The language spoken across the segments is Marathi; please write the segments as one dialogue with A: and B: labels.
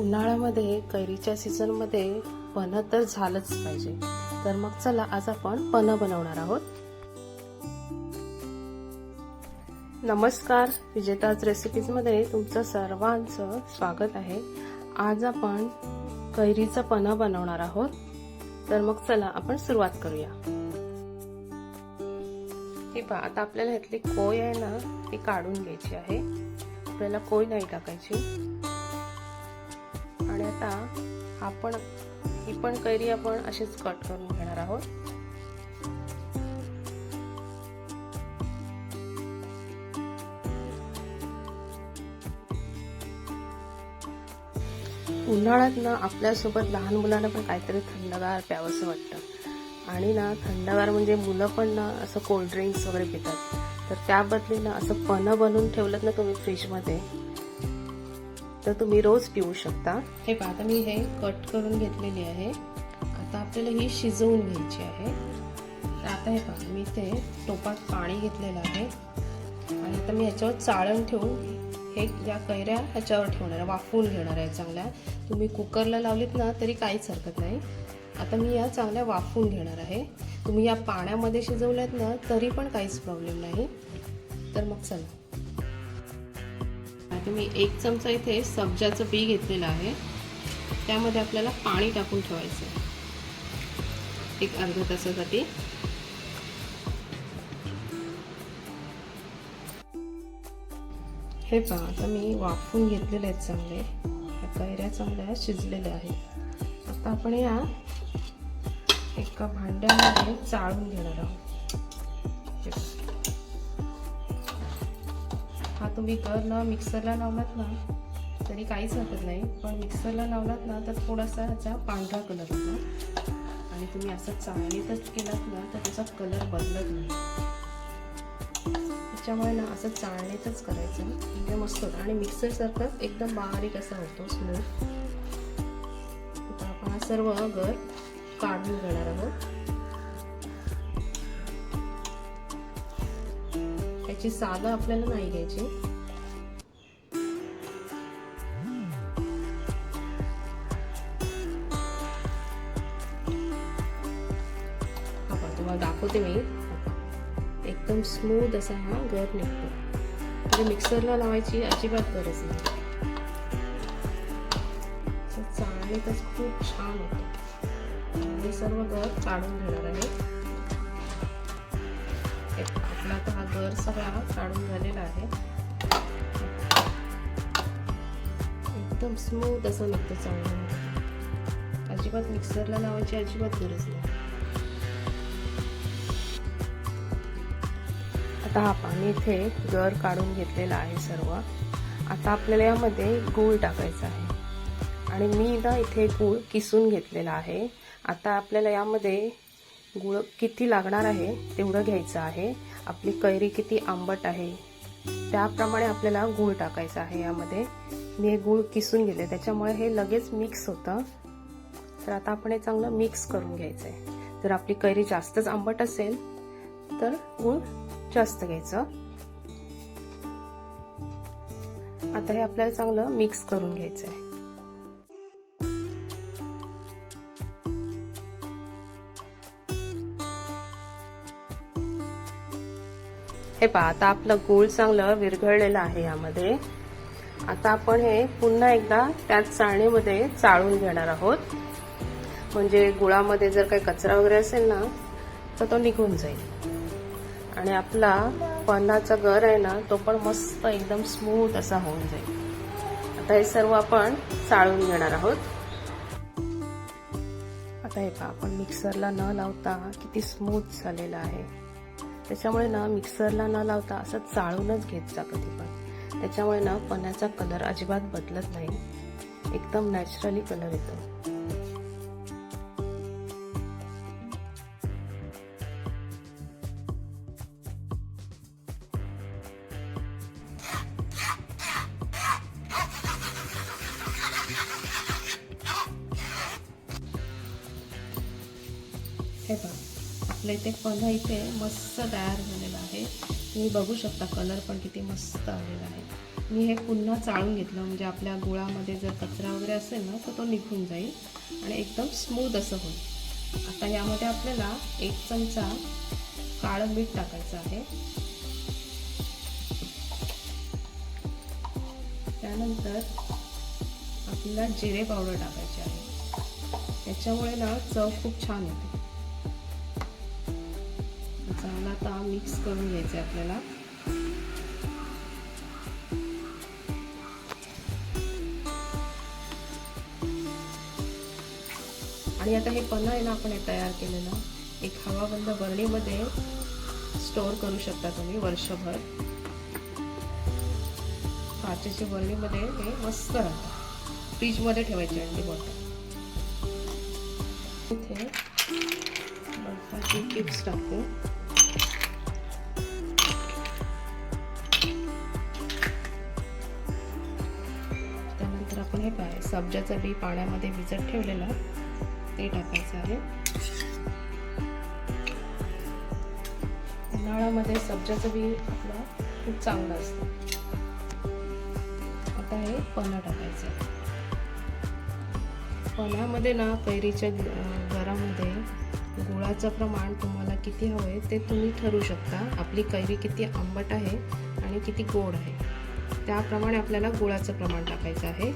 A: उन्हाळ्यामध्ये कैरीच्या सीझनमध्ये पन्ह तर झालंच पाहिजे. तर मग चला आज आपण पन्ह बनवणार आहोत. नमस्कार विजेताज रेसिपीजमध्ये तुमचं सर्वांचं स्वागत आहे. आज आपण कैरीचं पन्ह बनवणार आहोत. तर मग चला आपण सुरुवात करूया. हे पहा आता आपल्याला ह्यातली कोय आहे ना ती काढून घ्यायची आहे. आपल्याला कोय नाही टाकायची. आणि आता आपण ही पण कैरी आपण अशीच कट करून घेणार आहोत. उन्हाळ्यात ना आपल्यासोबत लहान मुलांना पण काहीतरी थंडगार प्यावंसं वाटतं. आणि ना थंडगार म्हणजे मुलं पण ना असं कोल्ड ड्रिंक्स वगैरे पितात. तर त्या बदली ना असं पन्ह बनवून ठेवलं ना तुम्ही फ्रीजमध्ये तर तुम्ही रोज पिऊ शकता. हे पाहता मी हे कट करून घेतलेली आहे. आता आपल्याला ही शिजवून घ्यायची आहे. तर आता हे पहा मी ते टोपात पाणी घेतलेलं आहे. आणि आता मी ह्याच्यावर चाळण ठेवून हे या कैऱ्या ह्याच्यावर ठेवणार आहे वाफवून घेणार आहे चांगल्या. तुम्ही कुकरला लावलीत ना तरी काहीच हरकत नाही. आता मी या चांगल्या वाफवून घेणार आहे. तुम्ही या पाण्यामध्ये शिजवल्यात ना तरी पण काहीच प्रॉब्लेम नाही. तर मग चला. आता मी एक चमचा इथे सब्जाचं बी घेतलेलं आहे. त्यामध्ये आपल्याला पाणी टाकून ठेवायचं आहे. एक अर्ध्या तासासाठी. हे पहा आता मी वाफवून घेतलेले आहेत चांगले. ह्या कैऱ्या चांगल्या शिजलेल्या आहेत. आता आपण या एका भांड्यामध्ये चाळून घेणार आहोत. तुम्ही कर ना मिक्सरला लावलात ना तरी काहीच हरकत नाही. पण मिक्सरला लावलात ना तर थोडासा ह्याचा पांढरा कलर होतो. आणि तुम्ही असं चाळणीतच केलात ना तर त्याचा कलर बदलत नाही. त्याच्यामुळे ना असं चाळणीतच करायचं. म्हणजे मस्त. होतं आणि मिक्सरसारखंच एकदम बारीक असा होतो स्मूथ आता आपण हा सर्व गर काढून घेणार आहोत. त्याची सालं आपल्याला नाही घ्यायची. दाखवते मी. एकदम स्मूथ असा हा गर निघतो. म्हणजे मिक्सरला लावायची अजिबात गरज नाही. चाळणीतच खूप छान होतं. मी सर्व गर काढून घेणार आहे. आपला आता हा गर सगळा काढून झालेला आहे. एकदम स्मूथ असं निघतं चांगलं अजिबात मिक्सरला लावायची अजिबात गरज नाही. आता आपण इथे गर काढून घेतलेला आहे सर्व आता आपल्याला यामध्ये गूळ टाकायचा आहे. आणि मी ना इथे गूळ किसून घेतलेला आहे. आता आपल्याला यामध्ये गुळ किती लागणार आहे तेवढं घ्यायचं आहे. आपली कैरी किती आंबट आहे त्याप्रमाणे आपल्याला गूळ टाकायचं आहे यामध्ये. मी हे गूळ किसून घेतले त्याच्यामुळे हे लगेच मिक्स होतं. तर आता आपण हे चांगलं मिक्स करून घ्यायचं आहे जर आपली कैरी जास्तच आंबट असेल तर गूळ जास्त घ्यायचं. आता हे आपल्याला चांगलं मिक्स करून घ्यायचं आहे. हे पहा आता आपलं गूळ चांगलं विरघळलेलं आहे यामध्ये. आता आपण हे पुन्हा एकदा त्याच चाळणीमध्ये चाळून घेणार आहोत. म्हणजे गुळामध्ये जर काही कचरा वगैरे असेल ना तर तो निघून जाईल. आणि आपला पन्हाचा गर आहे ना तो पण मस्त एकदम स्मूथ असा होऊन जाईल. आता हे सर्व आपण चाळून घेणार आहोत. आता हे पहा आपण मिक्सरला न लावता किती स्मूथ झालेलं आहे. त्याच्यामुळे ना मिक्सरला न लावता असं चाळूनच घेत जा कधी पण त्याच्यामुळे ना पन्हाचा कलर अजिबात बदलत नाही. एकदम नॅचरली कलर येतो. आपल्या इथे पन्हा इथे मस्त तयार झालेला आहे. तुम्ही बघू शकता कलर पण किती मस्त आलेला आहे. मी हे पुन्हा चाळून घेतलं म्हणजे आपल्या गुळामध्ये जर कचरा वगैरे असेल ना तर तो निघून जाईल आणि एकदम स्मूथ असं होईल. आता यामध्ये आपल्याला एक चमचा काळं मीठ टाकायचं आहे. त्यानंतर आपल्याला जिरे पावडर टाकायची आहे. त्याच्यामुळे ना चव खूप छान येते. चांगला आता मिक्स करून घ्यायचं आहे आपल्याला. आणि आता हे पन्हा आहे ना आपण हे तयार केलेलं. एक हवाबंद बरणीमध्ये स्टोअर करू शकता तुम्ही वर्षभर. काचेच्या बरणीमध्ये हे मस्त राहतं. फ्रीजमध्ये ठेवायचे अंडी बॉटल इथे बर्फाची चिप्स टाकू सब्जाचं बी पाण्यामध्ये भिजत ठेवलेलं ते टाकायचं आहे. उन्हाळ्यामध्ये सब्जाचं बी आपलं खूप चांगलं असतं. आता हे पन्हा टाकायचं आहे. पन्हामध्ये ना कैरीच्या घरामध्ये गुळाचं प्रमाण तुम्हाला किती हवं आहे ते तुम्ही ठरवू शकता. आपली कैरी किती आंबट आहे आणि किती गोड आहे. त्याप्रमाणे आपल्याला गुळाचं प्रमाण टाकायचं आहे.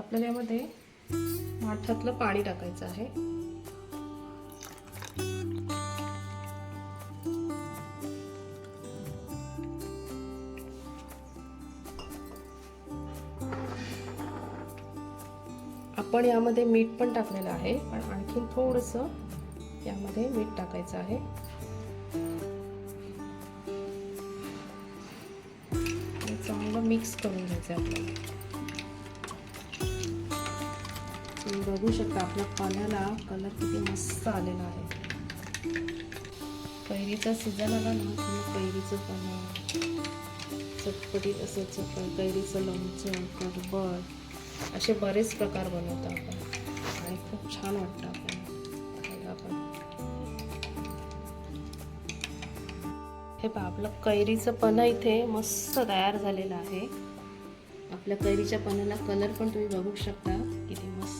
A: आपल्याला यामध्ये माठातलं पाणी टाकायचं आहे. आपण यामध्ये मीठ पण टाकलेलं आहे पण आणखीन थोडंसं यामध्ये मीठ टाकायचं आहे. चांगलं मिक्स करून घ्यायचं आपल्याला. तुम्ही बघू शकता आपल्या पाण्याला कलर किती मस्त आलेला आहे. कैरीचा सीझन आला ना तुम्ही कैरीचं पाणी चटपटीत असं चट कैरीचं लोणचं करबट असे बरेच प्रकार बनवतो आपण. आणि खूप छान वाटतं आपण आपण पण. हे पहा आपलं कैरीचं पन्ह इथे मस्त तयार झालेलं आहे. आपल्या कैरीच्या पानाला कलर पण तुम्ही बघू शकता किती मस्त